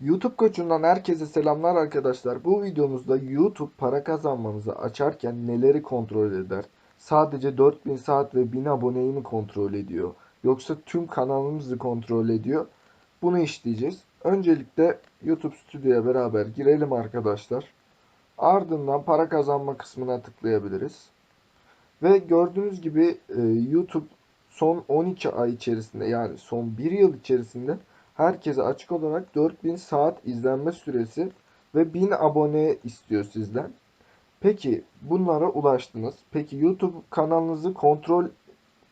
YouTube koçundan herkese selamlar arkadaşlar. Bu videomuzda YouTube para kazanmanızı açarken neleri kontrol eder? Sadece 4000 saat ve 1000 aboneyi mi kontrol ediyor? Yoksa tüm kanalımızı kontrol ediyor? Bunu işleyeceğiz. Öncelikle YouTube Studio'ya beraber girelim arkadaşlar. Ardından para kazanma kısmına tıklayabiliriz. Ve gördüğünüz gibi e, YouTube son 12 ay içerisinde yani son 1 yıl içerisinde herkese açık olarak 4000 saat izlenme süresi ve 1000 abone istiyor sizden. Peki bunlara ulaştınız. Peki YouTube kanalınızı kontrol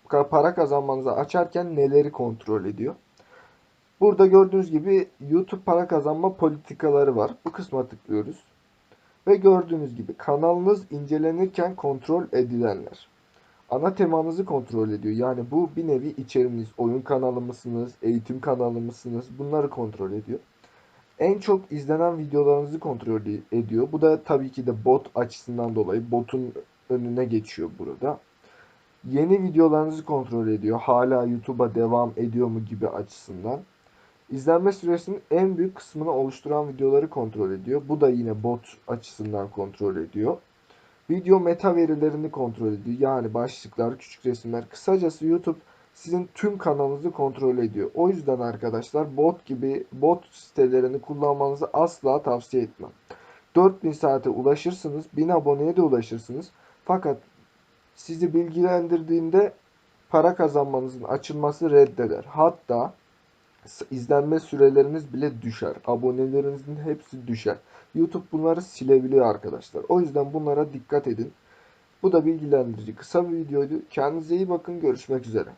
para kazanmanızı açarken neleri kontrol ediyor? Burada gördüğünüz gibi YouTube para kazanma politikaları var. Bu kısma tıklıyoruz. Ve gördüğünüz gibi kanalınız incelenirken kontrol edilenler. Ana temanızı kontrol ediyor. Yani bu bir nevi içeriğiniz. Oyun kanalı mısınız? Eğitim kanalı mısınız? Bunları kontrol ediyor. En çok izlenen videolarınızı kontrol ediyor. Bu da tabii ki de bot açısından dolayı botun önüne geçiyor burada. Yeni videolarınızı kontrol ediyor. Hala YouTube'a devam ediyor mu gibi açısından. İzlenme süresinin en büyük kısmını oluşturan videoları kontrol ediyor. Bu da yine bot açısından kontrol ediyor. Video meta verilerini kontrol ediyor. Yani başlıklar, küçük resimler. Kısacası YouTube sizin tüm kanalınızı kontrol ediyor. O yüzden arkadaşlar bot gibi bot sitelerini kullanmanızı asla tavsiye etmem. 4000 saate ulaşırsınız, 1000 aboneye de ulaşırsınız. Fakat sizi bilgilendirdiğinde para kazanmanızın açılması reddeder. Hatta izlenme süreleriniz bile düşer. Abonelerinizin hepsi düşer. YouTube bunları silebiliyor arkadaşlar. O yüzden bunlara dikkat edin. Bu da bilgilendirici kısa bir videoydu. Kendinize iyi bakın. Görüşmek üzere.